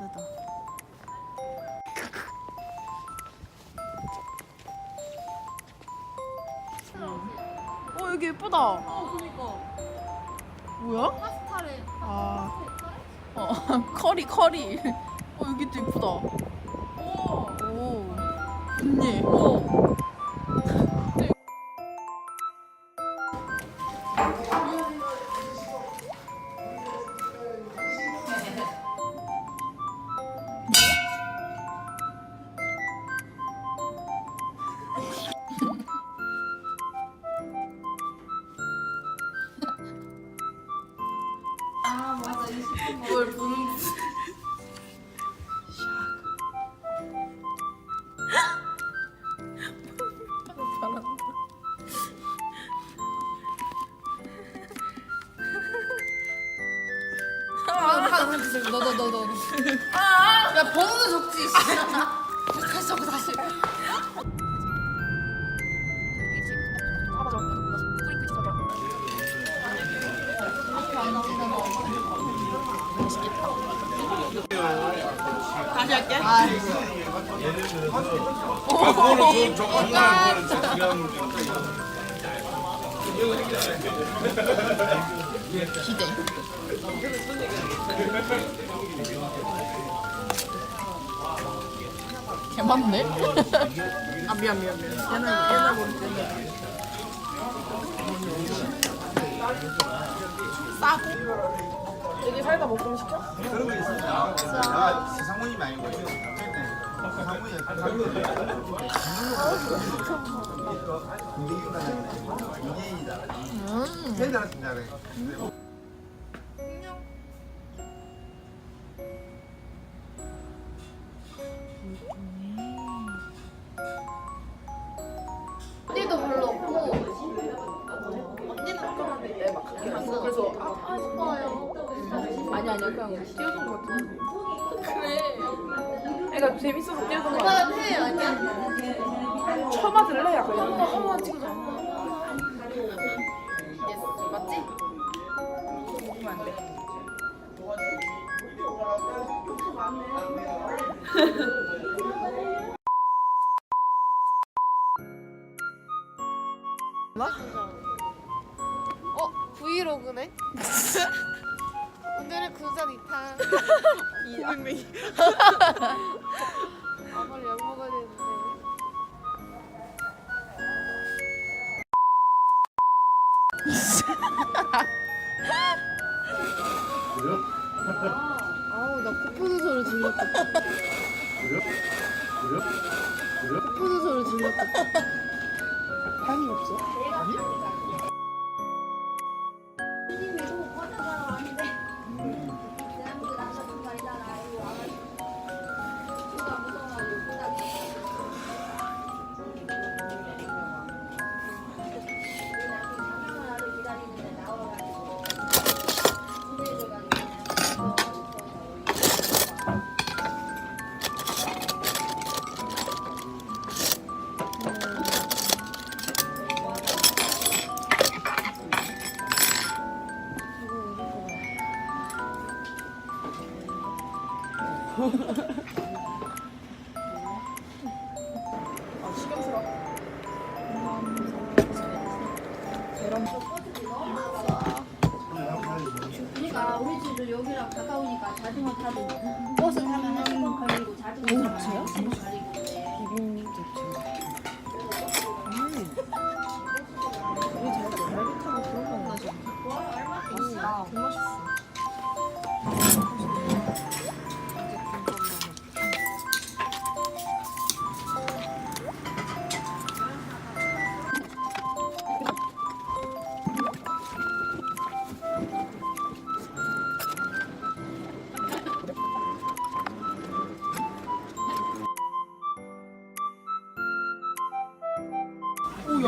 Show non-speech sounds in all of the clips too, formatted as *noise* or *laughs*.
카드다. 어 여기 예쁘다. 어 그니까 뭐야? 파스타래 아, 어 *laughs* 커리 커리. 어 여기도 예쁘다. 오 오, 언니. 오. 너너너너. 야 번호는 적지 다시 적어 다시. 아 다시 할게. 아. 그거는 그 정말 그거는 중요한 문제니까. 기대. 개 많네. 아 미안 미안 미안. 옛날 옛날 모르겠 옛날. 싸고. 여기 살다 먹좀 시켜? 그런 거 있어요. 아, 상훈이 말고 상 언니도 별로 없고 언니는 어쩌는데 막 그렇게 했어. 그래서 아, 아 예뻐요. 아니 아니야 그냥 거 같아 그래 그러니까 재밌어서 거 같아 해 아니야? 쳐맞을래? 약간 어머 어머 찍어줘 예스 맞지? 안돼 어 브이로그네. *laughs* 오늘은 군산 2탄. 고민맹이. 아 빨리 약 먹어야 되는데. 아우 나 코푸는 소리 질렀다. 코푸는 소리 질렀다. 향이 없어? 그러니까 우리 집도 여기랑 가까우니까 자전거 타도 버스 타면 한 10분 걸리고 자전거 타면 한 10분 걸리고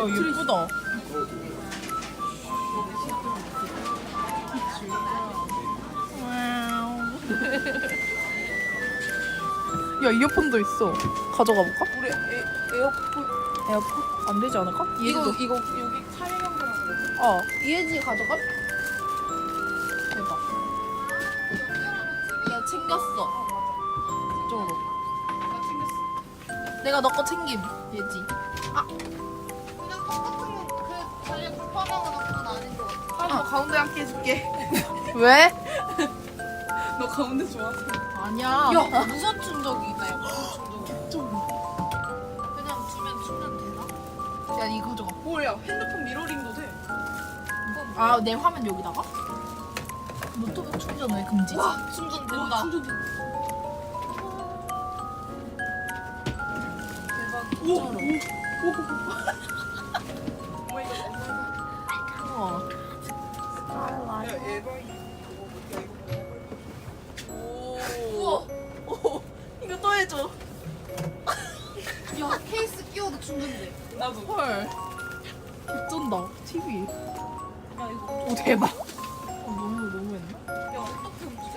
어, 야 예쁘다. 야 이어폰도 있어. 가져가 볼까? 우리 에, 에어폰 에어폰 안 되지 않을까? 이거 이거 여기 촬영한 거라고 그러지? 어 이해지 가져가? 대박. 야 챙겼어. 어, 이쪽으로. 나 챙겼어. 내가 너 거 챙김 예지. 아 똑같은 그 그건 아닌 것 같아. 아, 너 가운데 앉게 해줄게. 왜? *laughs* 너 가운데 좋아서. 아니야. 야 무선 충전기다 야 무선 충전기. 그냥 주면 충전 되나? 야 이거 가져가. 뭐야, 핸드폰 미러링도 돼. 아 내 화면 여기다가? 노트북 충전 왜 금지지? 와 충전 된다. 오, 오, 우와. 야 케이스 끼워도 죽는데. 나도. 헐. 쩐다. TV. 야 이거. 오 대박. 어, 너무 너무 했나? 야 어떻게 움직여?